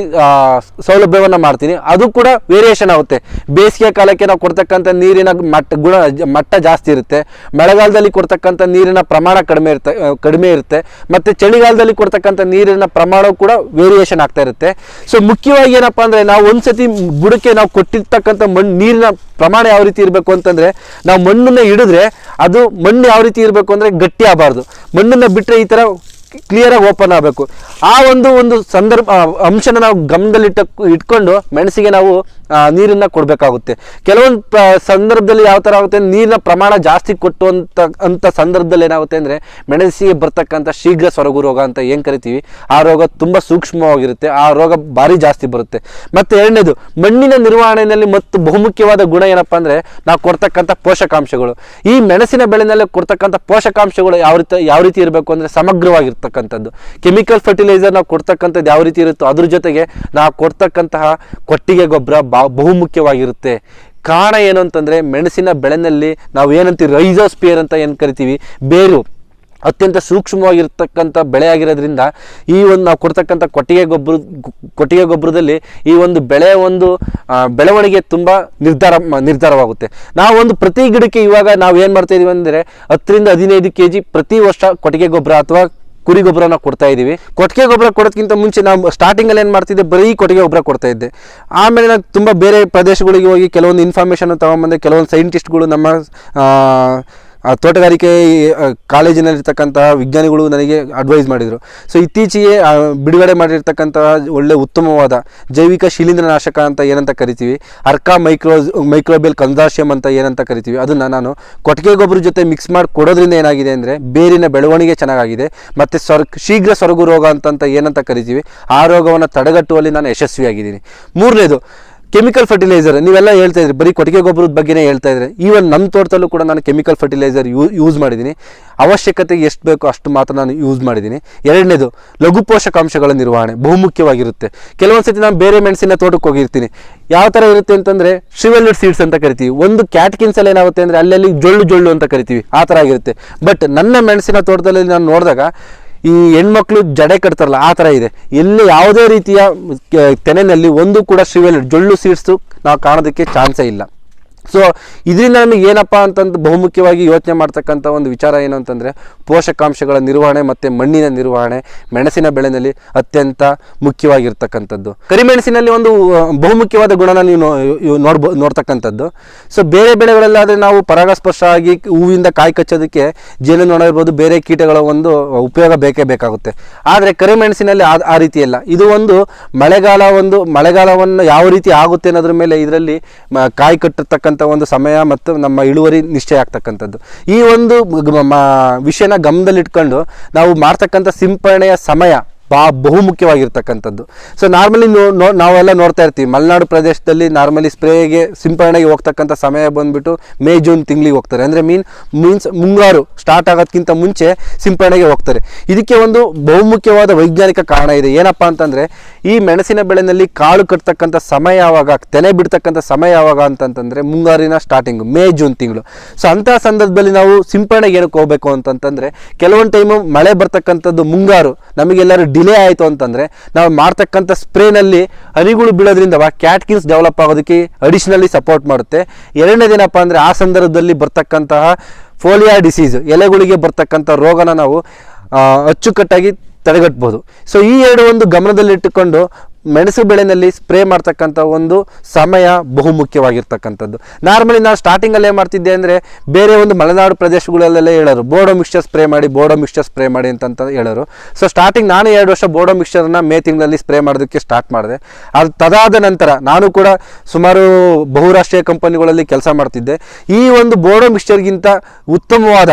ಸೌಲಭ್ಯವನ್ನು ಮಾಡ್ತೀನಿ. ಅದು ಕೂಡ ವೇರಿಯೇಷನ್ ಆಗುತ್ತೆ. ಬೇಸಿಗೆ ಕಾಲಕ್ಕೆ ನಾವು ಕೊಡ್ತಕ್ಕಂಥ ನೀರಿನ ಮಟ್ಟ, ಗುಣ, ಮಟ್ಟ ಜಾಸ್ತಿ ಇರುತ್ತೆ. ಮಳೆಗಾಲದಲ್ಲಿ ಕೊಡ್ತಕ್ಕಂಥ ನೀರಿನ ಪ್ರಮಾಣ ಕಡಿಮೆ ಇರುತ್ತೆ ಕಡಿಮೆ ಇರುತ್ತೆ. ಮತ್ತು ಚಳಿಗಾಲದಲ್ಲಿ ಕೊಡ್ತಕ್ಕಂಥ ನೀರಿನ ಪ್ರಮಾಣವು ಕೂಡ ವೇರಿಯೇಷನ್ ಆಗ್ತಾ ಇರುತ್ತೆ. ಸೊ ಮುಖ್ಯವಾಗಿ ಏನಪ್ಪ ಅಂದರೆ ನಾವು ಒಂದ್ಸತಿ ಬುಡಕ್ಕೆ ನಾವು ಕೊಟ್ಟಿರ್ತಕ್ಕಂಥ ಮಣ್ಣು ನೀರಿನ ಪ್ರಮಾಣ ಯಾವ ರೀತಿ ಇರಬೇಕು ಅಂತಂದರೆ, ನಾವು ಮಣ್ಣನ್ನು ಹಿಡಿದ್ರೆ ಅದು ಮಣ್ಣು ಯಾವ ರೀತಿ ಇರಬೇಕು ಅಂದರೆ ಗಟ್ಟಿ ಆಗಬಾರ್ದು. ಮಣ್ಣನ್ನು ಬಿಟ್ಟರೆ ಈ ಥರ ಕ್ಲಿಯರಾಗಿ ಓಪನ್ ಆಗಬೇಕು. ಆ ಒಂದು ಒಂದು ಸಂದರ್ಭ ಅಂಶನ ನಾವು ಗಮನದಲ್ಲಿಟ್ಟ ಇಟ್ಕೊಂಡು ಮೆಣಸಿಗೆ ನಾವು ನೀರನ್ನು ಕೊಡಬೇಕಾಗುತ್ತೆ. ಕೆಲವೊಂದು ಸಂದರ್ಭದಲ್ಲಿ ಯಾವ ಥರ ಆಗುತ್ತೆ ನೀರಿನ ಪ್ರಮಾಣ ಜಾಸ್ತಿ ಕೊಟ್ಟು ಅಂತ ಅಂಥ ಸಂದರ್ಭದಲ್ಲಿ ಏನಾಗುತ್ತೆ ಅಂದರೆ ಮೆಣಸಿಗೆ ಬರ್ತಕ್ಕಂಥ ಶೀಘ್ರ ಸೊರಗು ರೋಗ ಅಂತ ಏನು ಕರಿತೀವಿ, ಆ ರೋಗ ತುಂಬ ಸೂಕ್ಷ್ಮವಾಗಿರುತ್ತೆ. ಆ ರೋಗ ಭಾರಿ ಜಾಸ್ತಿ ಬರುತ್ತೆ. ಮತ್ತು ಎರಡನೇದು, ಮಣ್ಣಿನ ನಿರ್ವಹಣೆಯಲ್ಲಿ ಮತ್ತು ಬಹುಮುಖ್ಯವಾದ ಗುಣ ಏನಪ್ಪ ಅಂದರೆ ನಾವು ಕೊಡ್ತಕ್ಕಂಥ ಪೋಷಕಾಂಶಗಳು. ಈ ಮೆಣಸಿನ ಬೆಳೆನಲ್ಲಿ ಕೊಡ್ತಕ್ಕಂಥ ಪೋಷಕಾಂಶಗಳು ಯಾವ ರೀತಿ ಯಾವ ರೀತಿ ಇರಬೇಕು ಅಂದರೆ ಸಮಗ್ರವಾಗಿರ್ತಕ್ಕಂಥದ್ದು ಕೆಮಿಕಲ್ ಫರ್ಟಿಲೈಸರ್ ನಾವು ಕೊಡ್ತಕ್ಕಂಥದ್ದು ಯಾವ ರೀತಿ ಇರುತ್ತೋ ಅದ್ರ ಜೊತೆಗೆ ನಾವು ಕೊಡ್ತಕ್ಕಂತಹ ಕೊಟ್ಟಿಗೆ ಗೊಬ್ಬರ ಬಹುಮುಖ್ಯವಾಗಿರುತ್ತೆ. ಕಾರಣ ಏನು ಅಂತಂದರೆ ಮೆಣಸಿನ ಬೆಳೆನಲ್ಲಿ ನಾವು ಏನಂತೀವಿ ರೈಸೋಸ್ಪಿಯರ್ ಅಂತ ಏನು ಕರಿತೀವಿ? ಬೇರು. ಅತ್ಯಂತ ಸೂಕ್ಷ್ಮವಾಗಿರ್ತಕ್ಕಂಥ ಬೆಳೆ ಆಗಿರೋದ್ರಿಂದ ಈ ಒಂದು ನಾವು ಕೊಡ್ತಕ್ಕಂಥ ಕೊಟ್ಟಿಗೆ ಗೊಬ್ಬರ, ಕೊಟ್ಟಿಗೆ ಗೊಬ್ಬರದಲ್ಲಿ ಈ ಒಂದು ಬೆಳೆ ಒಂದು ಬೆಳವಣಿಗೆ ತುಂಬ ನಿರ್ಧಾರ ನಿರ್ಧಾರವಾಗುತ್ತೆ. ನಾವು ಒಂದು ಪ್ರತಿ ಗಿಡಕ್ಕೆ ಇವಾಗ ನಾವು ಏನು ಮಾಡ್ತಾ ಇದೀವಿ ಅಂದರೆ ಹತ್ತರಿಂದ ಹದಿನೈದು ಕೆ ಜಿ ಪ್ರತಿ ವರ್ಷ ಕೊಟ್ಟಿಗೆ ಗೊಬ್ಬರ ಅಥವಾ ಕುರಿ ಗೊಬ್ಬರನ ಕೊಡ್ತಾ ಇದ್ದೀವಿ ಕೊಟ್ಟಿಗೆ ಗೊಬ್ಬರ ಕೊಡೋದಕ್ಕಿಂತ ಮುಂಚೆ ನಾವು ಸ್ಟಾರ್ಟಿಂಗಲ್ಲಿ ಏನು ಮಾಡ್ತಿದ್ದೆ, ಬರೀ ಕೊಟ್ಟಿಗೆ ಗೊಬ್ಬರ ಕೊಡ್ತಾ ಇದ್ದೆ. ಆಮೇಲೆ ನಾನು ತುಂಬ ಬೇರೆ ಪ್ರದೇಶಗಳಿಗೆ ಹೋಗಿ ಕೆಲವೊಂದು ಇನ್ಫಾರ್ಮೇಷನ್ ತೊಗೊಂಬಂದೆ ಕೆಲವೊಂದು ಸೈಂಟಿಸ್ಟ್ಗಳು ನಮ್ಮ ತೋಟಗಾರಿಕೆ ಆ, ಕಾಲೇಜಿನಲ್ಲಿರ್ತಕ್ಕಂತಹ ವಿಜ್ಞಾನಿಗಳು ನನಗೆ ಅಡ್ವೈಸ್ ಮಾಡಿದರು. ಸೊ ಇತ್ತೀಚೆಗೆ ಬಿಡುಗಡೆ ಮಾಡಿರ್ತಕ್ಕಂತಹ ಒಳ್ಳೆ ಉತ್ತಮವಾದ ಜೈವಿಕ ಶಿಲೀಂಧ್ರನಾಶಕ ಅಂತ ಏನಂತ ಕರಿತೀವಿ ಅರ್ಕಾ ಮೈಕ್ರೋ ಮೈಕ್ರೋಬಿಯಲ್ ಕಂದಾಶಿಯಂ ಅಂತ ಏನಂತ ಕರಿತೀವಿ ಅದನ್ನು ನಾನು ಕೊಟ್ಟಿಗೆ ಗೊಬ್ಬರ ಜೊತೆ ಮಿಕ್ಸ್ ಮಾಡಿ ಕೊಡೋದ್ರಿಂದ ಏನಾಗಿದೆ ಅಂದರೆ ಬೇರಿನ ಬೆಳವಣಿಗೆ ಚೆನ್ನಾಗಿದೆ ಮತ್ತು ಸ್ವರ್ ಶೀಘ್ರ ಸೊರಗು ರೋಗ ಅಂತಂತ ಏನಂತ ಕರಿತೀವಿ ಆ ರೋಗವನ್ನು ತಡೆಗಟ್ಟುವಲ್ಲಿ ನಾನು ಯಶಸ್ವಿಯಾಗಿದ್ದೀನಿ. ಮೂರನೇದು ಕೆಮಿಕಲ್ ಫರ್ಟಿಲೈಸರ್ ನೀವೆಲ್ಲ ಹೇಳ್ತಾ ಇದ್ರಿ, ಬರೀ ಕೊಟ್ಟಿಗೆ ಗೊಬ್ಬರದ ಬಗ್ಗೆನೇ ಹೇಳ್ತಾ ಇದ್ರೆ. ಈವನ್ ನಮ್ಮ ತೋಟದಲ್ಲೂ ಕೂಡ ನಾನು ಕೆಮಿಕಲ್ ಫರ್ಟಿಲೈಸರ್ ಯೂಸ್ ಮಾಡಿದ್ದೀನಿ. ಅವಶ್ಯಕತೆ ಎಷ್ಟು ಬೇಕೋ ಅಷ್ಟು ಮಾತ್ರ ನಾನು ಯೂಸ್ ಮಾಡಿದ್ದೀನಿ. ಎರಡನೇದು, ಲಘು ಪೋಷಕಾಂಶಗಳ ನಿರ್ವಹಣೆ ಬಹುಮುಖ್ಯವಾಗಿರುತ್ತೆ. ಕೆಲವೊಂದು ಸತಿ ನಾನು ಬೇರೆ ಮೆಣಸಿನ ತೋಟಕ್ಕೆ ಹೋಗಿರ್ತೀನಿ. ಯಾವ ಥರ ಇರುತ್ತೆ ಅಂತಂದರೆ ಶಿವೆಲ್ಡ್ ಸೀಡ್ಸ್ ಅಂತ ಕರಿತೀವಿ. ಒಂದು ಕ್ಯಾಟ್ಕಿನ್ಸ್ ಅಲ್ಲಿ ಏನಾಗುತ್ತೆ ಅಂದರೆ, ಅಲ್ಲಲ್ಲಿ ಜೊಳ್ಳು ಜೊಳ್ಳು ಅಂತ ಕರಿತೀವಿ. ಆ ಥರ ಆಗಿರುತ್ತೆ. ಬಟ್ ನನ್ನ ಮೆಣಸಿನ ತೋಟದಲ್ಲಿ ನಾನು ನೋಡಿದಾಗ ಈ ಹೆಣ್ಮಕ್ಳು ಜಡೆ ಕಟ್ತಾರಲ್ಲ, ಆ ಥರ ಇದೆ. ಎಲ್ಲಿ ಯಾವುದೇ ರೀತಿಯ ತೆನೆಯಲ್ಲಿ ಒಂದು ಕೂಡ ಶಿವೆಲ್ ಜೊಳ್ಳು ಸೀಡ್ಸು ನಾವು ಕಾಣೋದಕ್ಕೆ ಚಾನ್ಸೇ ಇಲ್ಲ. ಸೊ ಇದರಿಂದ ನಮಗೆ ಏನಪ್ಪ ಅಂತಂದು ಬಹುಮುಖ್ಯವಾಗಿ ಯೋಚನೆ ಮಾಡ್ತಕ್ಕಂಥ ಒಂದು ವಿಚಾರ ಏನು ಅಂತಂದರೆ, ಪೋಷಕಾಂಶಗಳ ನಿರ್ವಹಣೆ ಮತ್ತು ಮಣ್ಣಿನ ನಿರ್ವಹಣೆ, ಮೆಣಸಿನ ಬೆಳೆನಲ್ಲಿ ಅತ್ಯಂತ ಮುಖ್ಯವಾಗಿರ್ತಕ್ಕಂಥದ್ದು. ಕರಿಮೆಣಸಿನಲ್ಲಿ ಒಂದು ಬಹುಮುಖ್ಯವಾದ ಗುಣನ ನೀವು ನೋಡ್ಬೋ, ನೋಡ್ತಕ್ಕಂಥದ್ದು. ಸೊ ಬೇರೆ ಬೆಳೆಗಳಲ್ಲಾದರೆ ನಾವು ಪರಾಗಸ್ಪರ್ಶ ಆಗಿ ಹೂವಿಂದ ಕಾಯಿ ಕಚ್ಚೋದಕ್ಕೆ ಜೇನುನೊಣ ಇರ್ಬೋದು, ಬೇರೆ ಕೀಟಗಳ ಒಂದು ಉಪಯೋಗ ಬೇಕೇ ಬೇಕಾಗುತ್ತೆ. ಆದರೆ ಕರಿಮೆಣಸಿನಲ್ಲಿ ಆ ರೀತಿ ಇಲ್ಲ. ಇದು ಒಂದು ಮಳೆಗಾಲ ಒಂದು, ಮಳೆಗಾಲವನ್ನು ಯಾವ ರೀತಿ ಆಗುತ್ತೆ ಅನ್ನೋದ್ರ ಮೇಲೆ ಇದರಲ್ಲಿ ಕಾಯಿ ಕಟ್ಟಿರ್ತಕ್ಕಂಥ ಒಂದು ಸಮಯ ಮತ್ತು ನಮ್ಮ ಇಳುವರಿ ನಿಶ್ಚಯ ಆಗ್ತಕ್ಕಂಥದ್ದು. ಈ ಒಂದು ವಿಷಯನ ಗಮನದಲ್ಲಿಟ್ಕೊಂಡು ನಾವು ಮಾಡ್ತಕ್ಕಂಥ ಸಿಂಪರಣೆಯ ಸಮಯ ಬಾ ಬಹುಮುಖ್ಯವಾಗಿರ್ತಕ್ಕಂಥದ್ದು. ಸೊ ನಾರ್ಮಲಿ ನೋ ನಾವೆಲ್ಲ ನೋಡ್ತಾ ಇರ್ತೀವಿ. ಮಲೆನಾಡು ಪ್ರದೇಶದಲ್ಲಿ ನಾರ್ಮಲಿ ಸ್ಪ್ರೇಗೆ ಸಿಂಪರಣೆಗೆ ಹೋಗ್ತಕ್ಕಂಥ ಸಮಯ ಬಂದುಬಿಟ್ಟು ಮೇ, ಜೂನ್ ತಿಂಗಳಿಗೆ ಹೋಗ್ತಾರೆ. ಅಂದರೆ ಮೀನ್ ಮೀನ್ಸ್ ಮುಂಗಾರು ಸ್ಟಾರ್ಟ್ ಆಗೋದಕ್ಕಿಂತ ಮುಂಚೆ ಸಿಂಪರಣೆಗೆ ಹೋಗ್ತಾರೆ. ಇದಕ್ಕೆ ಒಂದು ಬಹುಮುಖ್ಯವಾದ ವೈಜ್ಞಾನಿಕ ಕಾರಣ ಇದೆ. ಏನಪ್ಪ ಅಂತಂದರೆ ಈ ಮೆಣಸಿನ ಬೆಳೆನಲ್ಲಿ ಕಾಳು ಕಟ್ತಕ್ಕಂಥ ಸಮಯ ಯಾವಾಗ, ತೆನೆ ಬಿಡ್ತಕ್ಕಂಥ ಸಮಯ ಯಾವಾಗ ಅಂತಂತಂದರೆ ಮುಂಗಾರಿನ ಸ್ಟಾರ್ಟಿಂಗು ಮೇ, ಜೂನ್ ತಿಂಗಳು. ಸೊ ಅಂಥ ಸಂದರ್ಭದಲ್ಲಿ ನಾವು ಸಿಂಪರಣೆಗೆ ಏನಕ್ಕೆ ಹೋಗಬೇಕು ಅಂತಂತಂದರೆ ಕೆಲವೊಂದು ಟೈಮು ಮಳೆ ಬರ್ತಕ್ಕಂಥದ್ದು ಮುಂಗಾರು. ನಮಗೆಲ್ಲರೂ ಡಿಲೇ ಆಯಿತು ಅಂತಂದರೆ ನಾವು ಮಾಡ್ತಕ್ಕಂಥ ಸ್ಪ್ರೇನಲ್ಲಿ ಹನಿಗಳು ಬೀಳೋದ್ರಿಂದ ಕ್ಯಾಟ್ಕಿನ್ಸ್ ಡೆವಲಪ್ ಆಗೋದಕ್ಕೆ ಅಡಿಷನಲಿ ಸಪೋರ್ಟ್ ಮಾಡುತ್ತೆ. ಎರಡನೇದೇನಪ್ಪ ಅಂದರೆ ಆ ಸಂದರ್ಭದಲ್ಲಿ ಬರ್ತಕ್ಕಂತಹ ಫೋಲಿಯಾ ಡಿಸೀಸ್ ಎಲೆಗಳಿಗೆ ಬರ್ತಕ್ಕಂಥ ರೋಗನ ನಾವು ಅಚ್ಚುಕಟ್ಟಾಗಿ ತಡೆಗಟ್ಬೋದು. ಸೊ ಈ ಎರಡು ಒಂದು ಗಮನದಲ್ಲಿಟ್ಟುಕೊಂಡು ಮೆಣಸು ಬೆಳೆನಲ್ಲಿ ಸ್ಪ್ರೇ ಮಾಡ್ತಕ್ಕಂಥ ಒಂದು ಸಮಯ ಬಹುಮುಖ್ಯವಾಗಿರ್ತಕ್ಕಂಥದ್ದು. ನಾರ್ಮಲಿ ನಾವು ಸ್ಟಾರ್ಟಿಂಗಲ್ಲಿ ಮಾಡ್ತಿದ್ದೆ ಅಂದರೆ ಬೇರೆ ಒಂದು ಮಲೆನಾಡು ಪ್ರದೇಶಗಳಲ್ಲೆಲ್ಲ ಹೇಳೋರು ಬೋಡೋ ಮಿಕ್ಸ್ಚರ್ ಸ್ಪ್ರೇ ಮಾಡಿ ಬೋಡೋ ಮಿಕ್ಸ್ಚರ್ ಸ್ಪ್ರೇ ಮಾಡಿ ಅಂತ ಹೇಳೋರು. ಸೊ ಸ್ಟಾರ್ಟಿಂಗ್ ನಾನು ಎರಡು ವರ್ಷ ಬೋಡೋ ಮಿಕ್ಸ್ಚರನ್ನು ಮೇ ತಿಂಗಳಲ್ಲಿ ಸ್ಪ್ರೇ ಮಾಡೋದಕ್ಕೆ ಸ್ಟಾರ್ಟ್ ಮಾಡಿದೆ. ಅದು ತದಾದ ನಂತರ ನಾನು ಕೂಡ ಸುಮಾರು ಬಹುರಾಷ್ಟ್ರೀಯ ಕಂಪನಿಗಳಲ್ಲಿ ಕೆಲಸ ಮಾಡ್ತಿದ್ದೆ. ಈ ಒಂದು ಬೋಡೋ ಮಿಕ್ಸ್ಚರ್ಗಿಂತ ಉತ್ತಮವಾದ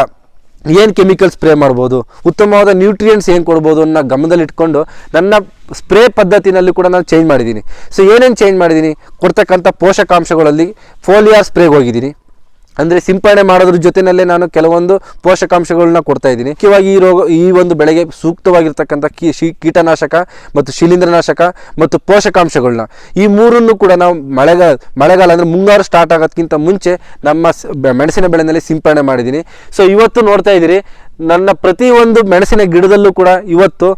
ಏನು ಕೆಮಿಕಲ್ ಸ್ಪ್ರೇ ಮಾಡ್ಬೋದು, ಉತ್ತಮವಾದ ನ್ಯೂಟ್ರಿಯೆಂಟ್ಸ್ ಏನು ಕೊಡ್ಬೋದು ಅನ್ನೋ ಗಮನದಲ್ಲಿಟ್ಕೊಂಡು ನನ್ನ ಸ್ಪ್ರೇ ಪದ್ಧತಿನಲ್ಲಿ ಕೂಡ ನಾನು ಚೇಂಜ್ ಮಾಡಿದ್ದೀನಿ. ಸೊ ಏನೇನು ಚೇಂಜ್ ಮಾಡಿದ್ದೀನಿ? ಕೊಡ್ತಕ್ಕಂಥ ಪೋಷಕಾಂಶಗಳಲ್ಲಿ ಫೋಲಿಯಾರ್ ಸ್ಪ್ರೇಗೆ ಹೋಗಿದ್ದೀನಿ. ಅಂದರೆ ಸಿಂಪಡಣೆ ಮಾಡೋದ್ರ ಜೊತೆನಲ್ಲೇ ನಾನು ಕೆಲವೊಂದು ಪೋಷಕಾಂಶಗಳನ್ನ ಕೊಡ್ತಾ ಇದ್ದೀನಿ. ಮುಖ್ಯವಾಗಿ ಈ ರೋಗ ಈ ಒಂದು ಬೆಳೆಗೆ ಸೂಕ್ತವಾಗಿರ್ತಕ್ಕಂಥ ಕೀಟನಾಶಕ ಮತ್ತು ಶಿಲೀಂಧ್ರನಾಶಕ ಮತ್ತು ಪೋಷಕಾಂಶಗಳನ್ನ ಈ ಮೂರನ್ನು ಕೂಡ ನಾವು ಮಳೆಗಾಲ ಮಳೆಗಾಲ ಅಂದರೆ ಮುಂಗಾರು ಸ್ಟಾರ್ಟ್ ಆಗೋದಕ್ಕಿಂತ ಮುಂಚೆ ನಮ್ಮ ಮೆಣಸಿನ ಬೆಳೆನಲ್ಲಿ ಸಿಂಪಡಣೆ ಮಾಡಿದ್ದೀನಿ. ಸೊ ಇವತ್ತು ನೋಡ್ತಾ ಇದ್ದೀರಿ, ನನ್ನ ಪ್ರತಿಯೊಂದು ಮೆಣಸಿನ ಗಿಡದಲ್ಲೂ ಕೂಡ ಇವತ್ತು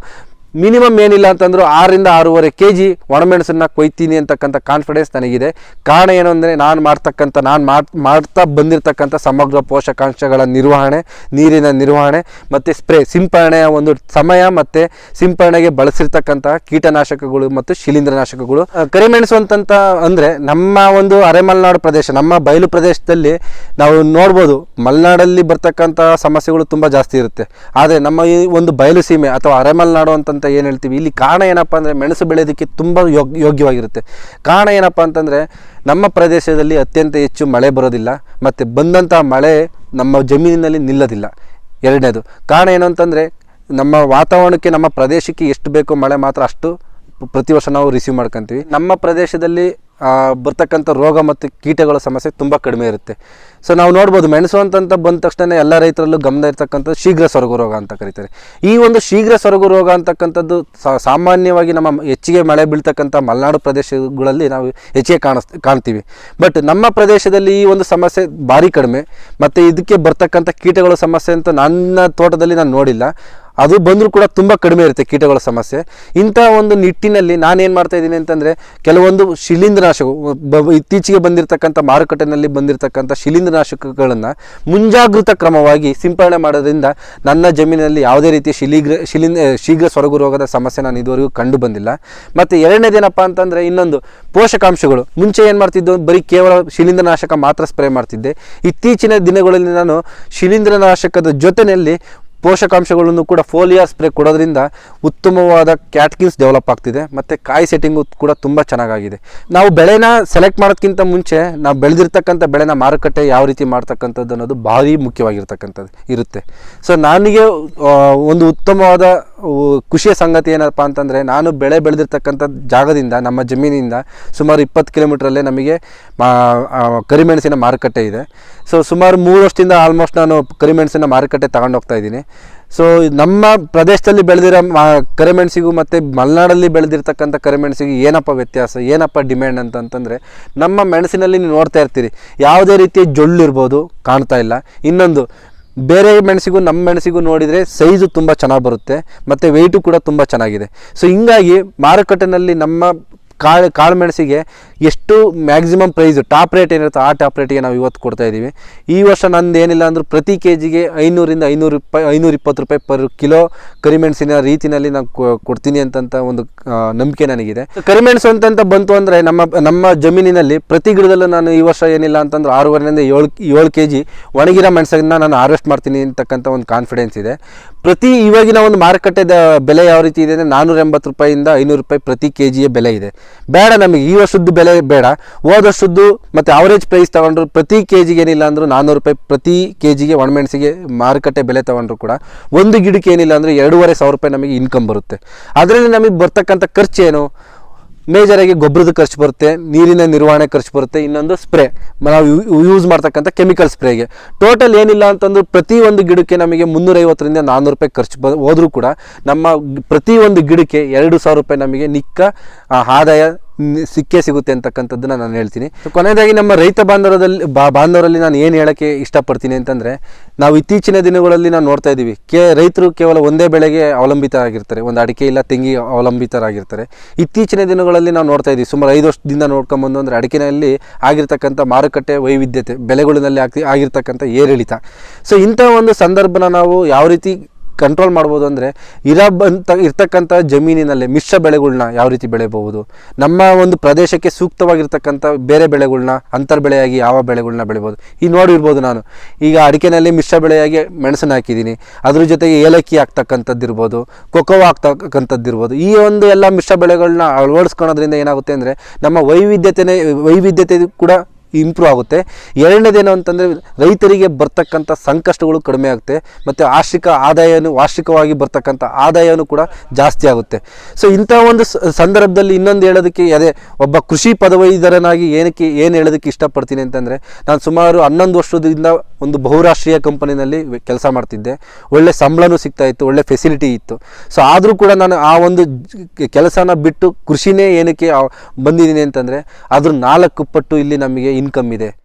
ಮಿನಿಮಮ್ ಏನಿಲ್ಲ ಅಂತಂದ್ರು ಆರರಿಂದ ಆರೂವರೆ ಕೆ ಜಿ ಒಣಮೆಣಸನ್ನು ಕೊಯ್ತೀನಿ ಅಂತಕ್ಕಂಥ ಕಾನ್ಫಿಡೆನ್ಸ್ ನನಗಿದೆ. ಕಾರಣ ಏನು ಅಂದರೆ ನಾನು ಮಾಡ್ತಕ್ಕಂಥ, ನಾನು ಮಾಡ್, ಮಾಡ್ತಾ ಬಂದಿರತಕ್ಕಂಥ ಸಮಗ್ರ ಪೋಷಕಾಂಶಗಳ ನಿರ್ವಹಣೆ, ನೀರಿನ ನಿರ್ವಹಣೆ ಮತ್ತು ಸ್ಪ್ರೇ, ಸಿಂಪರಣೆಯ ಒಂದು ಸಮಯ ಮತ್ತು ಸಿಂಪರಣೆಗೆ ಬಳಸಿರ್ತಕ್ಕಂಥ ಕೀಟನಾಶಕಗಳು ಮತ್ತು ಶಿಲೀಂಧ್ರನಾಶಕಗಳು. ಕರಿಮೆಣಸು ಅಂತಂತ ಅಂದರೆ ನಮ್ಮ ಒಂದು ಅರೆಮಲೆನಾಡು ಪ್ರದೇಶ, ನಮ್ಮ ಬಯಲು ಪ್ರದೇಶದಲ್ಲಿ ನಾವು ನೋಡ್ಬೋದು ಮಲೆನಾಡಲ್ಲಿ ಬರ್ತಕ್ಕಂಥ ಸಮಸ್ಯೆಗಳು ತುಂಬ ಜಾಸ್ತಿ ಇರುತ್ತೆ. ಆದರೆ ನಮ್ಮ ಈ ಒಂದು ಬಯಲು ಸೀಮೆ ಅಥವಾ ಅರೆಮಲೆನಾಡು ಅಂತಂತ ಏನು ಹೇಳ್ತೀವಿ? ಇಲ್ಲಿ ಕಾರಣ ಏನಪ್ಪ ಅಂದರೆ ಮೆಣಸು ಬೆಳೆಯೋದಕ್ಕೆ ತುಂಬ ಯೋಗ್ ಯೋಗ್ಯವಾಗಿರುತ್ತೆ. ಕಾರಣ ಏನಪ್ಪ ಅಂತಂದರೆ ನಮ್ಮ ಪ್ರದೇಶದಲ್ಲಿ ಅತ್ಯಂತ ಹೆಚ್ಚು ಮಳೆ ಬರೋದಿಲ್ಲ ಮತ್ತು ಬಂದಂಥ ಮಳೆ ನಮ್ಮ ಜಮೀನಿನಲ್ಲಿ ನಿಲ್ಲೋದಿಲ್ಲ. ಎರಡನೇದು. ಕಾರಣ ಏನು ಅಂತಂದರೆ ನಮ್ಮ ವಾತಾವರಣಕ್ಕೆ, ನಮ್ಮ ಪ್ರದೇಶಕ್ಕೆ ಎಷ್ಟು ಬೇಕೋ ಮಳೆ ಮಾತ್ರ ಅಷ್ಟು ಪ್ರತಿ ವರ್ಷ ನಾವು ರಿಸೀವ್ ಮಾಡ್ಕೊತೀವಿ. ನಮ್ಮ ಪ್ರದೇಶದಲ್ಲಿ ಬರ್ತಕ್ಕಂಥ ರೋಗ ಮತ್ತು ಕೀಟಗಳ ಸಮಸ್ಯೆ ತುಂಬ ಕಡಿಮೆ ಇರುತ್ತೆ. ಸೊ ನಾವು ನೋಡ್ಬೋದು ಮೆಣಸು ಅಂತಂತ ಬಂದ ತಕ್ಷಣ ಎಲ್ಲ ರೈತರಲ್ಲೂ ಗಮನ ಇರ್ತಕ್ಕಂಥದ್ದು ಶೀಘ್ರ ಸೊರಗು ರೋಗ ಅಂತ ಕರೀತಾರೆ. ಈ ಒಂದು ಶೀಘ್ರ ಸೊರಗು ರೋಗ ಅಂತಕ್ಕಂಥದ್ದು ಸಾಮಾನ್ಯವಾಗಿ ನಮ್ಮ ಹೆಚ್ಚಿಗೆ ಮಳೆ ಬೀಳ್ತಕ್ಕಂಥ ಮಲೆನಾಡು ಪ್ರದೇಶಗಳಲ್ಲಿ ನಾವು ಹೆಚ್ಚಿಗೆ ಕಾಣಿಸ್, ಕಾಣ್ತೀವಿ. ಬಟ್ ನಮ್ಮ ಪ್ರದೇಶದಲ್ಲಿ ಈ ಒಂದು ಸಮಸ್ಯೆ ಭಾರಿ ಕಡಿಮೆ. ಮತ್ತು ಇದಕ್ಕೆ ಬರ್ತಕ್ಕಂಥ ಕೀಟಗಳ ಸಮಸ್ಯೆ ಅಂತ ನನ್ನ ತೋಟದಲ್ಲಿ ನಾನು ನೋಡಿಲ್ಲ. ಅದು ಬಂದರೂ ಕೂಡ ತುಂಬ ಕಡಿಮೆ ಇರುತ್ತೆ ಕೀಟಗಳ ಸಮಸ್ಯೆ. ಇಂಥ ಒಂದು ನಿಟ್ಟಿನಲ್ಲಿ ನಾನೇನು ಮಾಡ್ತಾ ಇದ್ದೀನಿ ಅಂತಂದರೆ, ಕೆಲವೊಂದು ಶಿಲೀಂಧ್ರನಾಶಕ ಇತ್ತೀಚೆಗೆ ಬಂದಿರತಕ್ಕಂಥ ಮಾರುಕಟ್ಟೆಯಲ್ಲಿ ಬಂದಿರತಕ್ಕಂಥ ಶಿಲೀಂಧ್ರನಾಶಕಗಳನ್ನು ಮುಂಜಾಗೃತ ಕ್ರಮವಾಗಿ ಸಿಂಪರಣೆ ಮಾಡೋದ್ರಿಂದ ನನ್ನ ಜಮೀನಿನಲ್ಲಿ ಯಾವುದೇ ರೀತಿಯ ಶಿಲೀಗ್ರ ಶಿಲೀಂಧ್ರ ಶೀಘ್ರ ಸೊರಗು ರೋಗದ ಸಮಸ್ಯೆ ನಾನು ಇದುವರೆಗೂ ಕಂಡು ಬಂದಿಲ್ಲ. ಮತ್ತು ಎರಡನೇದೇನಪ್ಪ ಅಂತಂದರೆ ಇನ್ನೊಂದು ಪೋಷಕಾಂಶಗಳು. ಮುಂಚೆ ಏನು ಮಾಡ್ತಿದ್ದು, ಬರೀ ಕೇವಲ ಶಿಲೀಂಧ್ರನಾಶಕ ಮಾತ್ರ ಸ್ಪ್ರೇ ಮಾಡ್ತಿದ್ದೆ. ಇತ್ತೀಚಿನ ದಿನಗಳಲ್ಲಿ ನಾನು ಶಿಲೀಂಧ್ರನಾಶಕದ ಜೊತೆಯಲ್ಲಿ ಪೋಷಕಾಂಶಗಳನ್ನು ಕೂಡ ಫೋಲಿಯಾ ಸ್ಪ್ರೇ ಕೊಡೋದ್ರಿಂದ ಉತ್ತಮವಾದ ಕ್ಯಾಟ್ಕಿನ್ಸ್ ಡೆವಲಪ್ ಆಗ್ತಿದೆ, ಮತ್ತು ಕಾಯಿ ಸೆಟ್ಟಿಂಗು ಕೂಡ ತುಂಬ ಚೆನ್ನಾಗಾಗಿದೆ. ನಾವು ಬೆಳೆನ ಸೆಲೆಕ್ಟ್ ಮಾಡೋದಕ್ಕಿಂತ ಮುಂಚೆ ನಾವು ಬೆಳೆದಿರ್ತಕ್ಕಂಥ ಬೆಳೆನ ಮಾರುಕಟ್ಟೆ ಯಾವ ರೀತಿ ಮಾಡ್ತಕ್ಕಂಥದ್ದು ಅನ್ನೋದು ಭಾರಿ ಮುಖ್ಯವಾಗಿರ್ತಕ್ಕಂಥದ್ದು ಇರುತ್ತೆ. ಸೊ ನನಗೆ ಒಂದು ಉತ್ತಮವಾದ ಖುಷಿಯ ಸಂಗತಿ ಏನಪ್ಪ ಅಂತಂದರೆ ನಾನು ಬೆಳೆ ಬೆಳೆದಿರ್ತಕ್ಕಂಥ ಜಾಗದಿಂದ, ನಮ್ಮ ಜಮೀನಿಂದ ಸುಮಾರು ಇಪ್ಪತ್ತು ಕಿಲೋಮೀಟ್ರಲ್ಲೇ ನಮಗೆ ಕರಿಮೆಣಸಿನ ಮಾರುಕಟ್ಟೆ ಇದೆ. ಸೊ, ಸುಮಾರು ಮೂರು ವರ್ಷದಿಂದ ಆಲ್ಮೋಸ್ಟ್ ನಾನು ಕರಿಮೆಣಸಿನ ಮಾರುಕಟ್ಟೆ ತಗೊಂಡು ಹೋಗ್ತಾ ಇದ್ದೀನಿ. ಸೊ, ನಮ್ಮ ಪ್ರದೇಶದಲ್ಲಿ ಬೆಳೆದಿರೋ ಕರಿಮೆಣಸಿಗೂ ಮತ್ತು ಮಲೆನಾಡಲ್ಲಿ ಬೆಳೆದಿರ್ತಕ್ಕಂಥ ಕರಿಮೆಣಸಿಗೂ ಏನಪ್ಪ ವ್ಯತ್ಯಾಸ, ಏನಪ್ಪ ಡಿಮ್ಯಾಂಡ್ ಅಂತಂತಂದರೆ ನಮ್ಮ ಮೆಣಸಿನಲ್ಲಿ ನೀವು ನೋಡ್ತಾ ಇರ್ತೀರಿ, ಯಾವುದೇ ರೀತಿಯ ಜೊಳ್ಳು ಇರ್ಬೋದು ಕಾಣ್ತಾ ಇಲ್ಲ. ಇನ್ನೊಂದು ಬೇರೆ ಮೆಣಸಿಗೂ ನಮ್ಮ ಮೆಣಸಿಗೂ ನೋಡಿದರೆ ಸೈಜು ತುಂಬ ಚೆನ್ನಾಗಿ ಬರುತ್ತೆ, ಮತ್ತು ವೆಯ್ಟು ಕೂಡ ತುಂಬ ಚೆನ್ನಾಗಿದೆ. ಸೊ ಹಿಂಗಾಗಿ ಮಾರುಕಟ್ಟೆಯಲ್ಲಿ ನಮ್ಮ ಕಾಳು ಕಾಳು ಮೆಣಸಿಗೆ ಎಷ್ಟು ಮ್ಯಾಕ್ಸಿಮಮ್ ಪ್ರೈಸು ಟಾಪ್ ರೇಟ್ ಏನಿರುತ್ತೆ ಆ ಟಾಪ್ ರೇಟಿಗೆ ನಾವು ಇವತ್ತು ಕೊಡ್ತಾ ಇದ್ದೀವಿ. ಈ ವರ್ಷ ನಂದು ಏನಿಲ್ಲ ಅಂದರೂ ಪ್ರತಿ ಕೆ ಜಿಗೆ ಐನೂರಿಂದ ಐನೂರು ರೂಪಾಯಿ, ಐನೂರು ಇಪ್ಪತ್ತು ರೂಪಾಯಿ ಪರ್ ಕಿಲೋ ಕರಿಮೆಣಸಿನ ರೀತಿಯಲ್ಲಿ ಕೊ- ಕೊಡ್ತೀನಿ ಅಂತಂತ ಒಂದು ನಂಬಿಕೆ ನನಗಿದೆ. ಕರಿಮೆಣಸು ಅಂತಂತ ಬಂತು ಅಂದರೆ ನಮ್ಮ ನಮ್ಮ ಜಮೀನಿನಲ್ಲಿ ಪ್ರತಿ ಗಿಡದಲ್ಲೂ ನಾನು ಈ ವರ್ಷ ಏನಿಲ್ಲ ಅಂತಂದ್ರೆ ಆರೂವರೆಯಿಂದ ಏಳು ಏಳು ಕೆ ಜಿ ಒಣಗಿರೋ ಮೆಣಸನ್ನ ನಾನು ಹಾರ್ವೆಸ್ಟ್ ಮಾಡ್ತೀನಿ ಅಂತಕ್ಕಂಥ ಒಂದು ಕಾನ್ಫಿಡೆನ್ಸ್ ಇದೆ. ಪ್ರತಿ ಇವಾಗಿನ ಒಂದು ಮಾರುಕಟ್ಟೆದ ಬೆಲೆ ಯಾವ ರೀತಿ ಇದೆ ಅಂದರೆ ನಾನ್ನೂರ ಎಂಬತ್ತು ರೂಪಾಯಿಂದ ಐನೂರು ರೂಪಾಯಿ ಪ್ರತಿ ಕೆ ಜಿಯ ಬೆಲೆ ಇದೆ. ಬೇಡ ನಮಗೆ, ಈ ವರ್ಷದ್ದು ಬೆಲೆ ಬೇಡ. ಹೋದ ವರ್ಷದ್ದು ಮತ್ತು ಅವರೇಜ್ ಪ್ರೈಸ್ ತಗೊಂಡ್ರು ಪ್ರತಿ ಕೆ ಜಿಗೆ ಏನಿಲ್ಲ ಅಂದರೂ ನಾನ್ನೂರು ರೂಪಾಯಿ ಪ್ರತಿ ಕೆ ಜಿಗೆ ಒಣಮೆಣಸಿಗೆ ಮಾರುಕಟ್ಟೆ ಬೆಲೆ ತಗೊಂಡ್ರು ಕೂಡ ಒಂದು ಗಿಡಕ್ಕೆ ಏನಿಲ್ಲ ಅಂದರೆ ಎರಡೂವರೆ ಸಾವಿರ ರೂಪಾಯಿ ನಮಗೆ ಇನ್ಕಮ್ ಬರುತ್ತೆ. ಅದರಲ್ಲಿ ನಮಗೆ ಬರ್ತಕ್ಕಂಥ ಖರ್ಚು ಏನು? ಮೇಜರಾಗಿ ಗೊಬ್ಬರದ ಖರ್ಚು ಬರುತ್ತೆ, ನೀರಿನ ನಿರ್ವಹಣೆ ಖರ್ಚು ಬರುತ್ತೆ, ಇನ್ನೊಂದು ಸ್ಪ್ರೇ ನಾವು ಯೂಸ್ ಮಾಡ್ತಕ್ಕಂಥ ಕೆಮಿಕಲ್ ಸ್ಪ್ರೇಗೆ ಟೋಟಲ್ ಏನಿಲ್ಲ ಅಂತಂದ್ರೆ ಪ್ರತಿ ಒಂದು ಗಿಡಕ್ಕೆ ನಮಗೆ ಮುನ್ನೂರೈವತ್ತರಿಂದ ನಾನ್ನೂರು ರೂಪಾಯಿ ಖರ್ಚು ಬ, ಹೋದರೂ ಕೂಡ ನಮ್ಮ ಪ್ರತಿ ಒಂದು ಗಿಡಕ್ಕೆ ಎರಡು ಸಾವಿರ ರೂಪಾಯಿ ನಮಗೆ ನಿಕ್ಕ ಆದಾಯ ಸಿಕ್ಕೇ ಸಿಗುತ್ತೆ ಅಂತಕ್ಕಂಥದ್ದನ್ನ ನಾನು ಹೇಳ್ತೀನಿ. ಕೊನೆಯದಾಗಿ ನಮ್ಮ ರೈತ ಬಾಂಧವರಲ್ಲಿ ಬಾಂಧವರಲ್ಲಿ ನಾನು ಏನು ಹೇಳೋಕ್ಕೆ ಇಷ್ಟಪಡ್ತೀನಿ ಅಂತಂದರೆ, ನಾವು ಇತ್ತೀಚಿನ ದಿನಗಳಲ್ಲಿ ನಾವು ನೋಡ್ತಾ ಇದ್ದೀವಿ. ಕೇ ರೈತರು ಕೇವಲ ಒಂದೇ ಬೆಳೆಗೆ ಅವಲಂಬಿತರಾಗಿರ್ತಾರೆ ಒಂದು ಅಡಿಕೆ ಇಲ್ಲ, ತೆಂಗಿ ಅವಲಂಬಿತರಾಗಿರ್ತಾರೆ. ಇತ್ತೀಚಿನ ದಿನಗಳಲ್ಲಿ ನಾವು ನೋಡ್ತಾ ಇದ್ದೀವಿ. ಸುಮಾರು ಐದು ವರ್ಷದಿಂದ ನೋಡ್ಕೊಂಬಂದು ಅಂದರೆ ಅಡಿಕೆನಲ್ಲಿ ಆಗಿರ್ತಕ್ಕಂಥ ಮಾರುಕಟ್ಟೆ ವೈವಿಧ್ಯತೆ, ಬೆಲೆಗಳಿನಲ್ಲಿ ಆಗ್ತಿ ಆಗಿರ್ತಕ್ಕಂಥ ಏರಿಳಿತ. ಸೊ ಇಂಥ ಒಂದು ಸಂದರ್ಭನ ನಾವು ಯಾವ ರೀತಿ ಕಂಟ್ರೋಲ್ ಮಾಡ್ಬೋದು ಅಂದರೆ ಇರ ಬಂತ, ಇರ್ತಕ್ಕಂಥ ಜಮೀನಿನಲ್ಲಿ ಮಿಶ್ರ ಬೆಳೆಗಳನ್ನ ಯಾವ ರೀತಿ ಬೆಳೆಯಬಹುದು? ನಮ್ಮ ಒಂದು ಪ್ರದೇಶಕ್ಕೆ ಸೂಕ್ತವಾಗಿರ್ತಕ್ಕಂಥ ಬೇರೆ ಬೆಳೆಗಳನ್ನ ಅಂತರ್ ಬೆಳೆಯಾಗಿ ಯಾವ ಬೆಳೆಗಳನ್ನ ಬೆಳಿಬೋದು ಈಗ ನೋಡಿರ್ಬೋದು ನಾನು. ಈಗ ಅಡಿಕೆನಲ್ಲಿ ಮಿಶ್ರ ಬೆಳೆಯಾಗಿ ಮೆಣಸನ್ನು ಹಾಕಿದ್ದೀನಿ. ಅದ್ರ ಜೊತೆಗೆ ಏಲಕ್ಕಿ ಹಾಕ್ತಕ್ಕಂಥದ್ದಿರ್ಬೋದು ಹಾಕ್ತಕ್ಕಂಥದ್ದು ಇರ್ಬೋದು ಈ ಒಂದು ಎಲ್ಲ ಮಿಶ್ರ ಬೆಳೆಗಳನ್ನ ಅಳವಡಿಸ್ಕೊಳೋದ್ರಿಂದ ಏನಾಗುತ್ತೆ ಅಂದರೆ ನಮ್ಮ ವೈವಿಧ್ಯತೆನೇ, ವೈವಿಧ್ಯತೆ ಕೂಡ ಇಂಪ್ರೂವ್ ಆಗುತ್ತೆ. ಎರಡನೇದೇನು ಅಂತಂದರೆ ರೈತರಿಗೆ ಬರ್ತಕ್ಕಂಥ ಸಂಕಷ್ಟಗಳು ಕಡಿಮೆ ಆಗುತ್ತೆ. ಮತ್ತು ವಾರ್ಷಿಕ ಆದಾಯನೂ ವಾರ್ಷಿಕವಾಗಿ ಬರ್ತಕ್ಕಂಥ ಆದಾಯನೂ ಕೂಡ ಜಾಸ್ತಿ ಆಗುತ್ತೆ. ಸೊ ಇಂಥ ಒಂದು ಸಂದರ್ಭದಲ್ಲಿ ಇನ್ನೊಂದು ಹೇಳೋದಕ್ಕೆ ಅದೇ ಒಬ್ಬ ಕೃಷಿ ಪದವೀಧರನಾಗಿ ಏನಕ್ಕೆ, ಏನು ಹೇಳೋದಕ್ಕೆ ಇಷ್ಟಪಡ್ತೀನಿ ಅಂತಂದರೆ, ನಾನು ಸುಮಾರು ಹನ್ನೊಂದು ವರ್ಷದಿಂದ ಒಂದು ಬಹುರಾಷ್ಟ್ರೀಯ ಕಂಪನಿನಲ್ಲಿ ಕೆಲಸ ಮಾಡ್ತಿದ್ದೆ. ಒಳ್ಳೆ ಸಂಬಳನೂ ಸಿಗ್ತಾ ಇತ್ತು, ಒಳ್ಳೆ ಫೆಸಿಲಿಟಿ ಇತ್ತು. ಸೊ ಆದರೂ ಕೂಡ ನಾನು ಆ ಒಂದು ಕೆಲಸನ ಬಿಟ್ಟು ಕೃಷಿನೇ ಏನಕ್ಕೆ ಬಂದಿದ್ದೀನಿ ಅಂತಂದರೆ, ಅದ್ರ ನಾಲ್ಕು ಪಟ್ಟು ಇಲ್ಲಿ ನಮಗೆ ಇನ್ಕಮ್ ಇದೆ.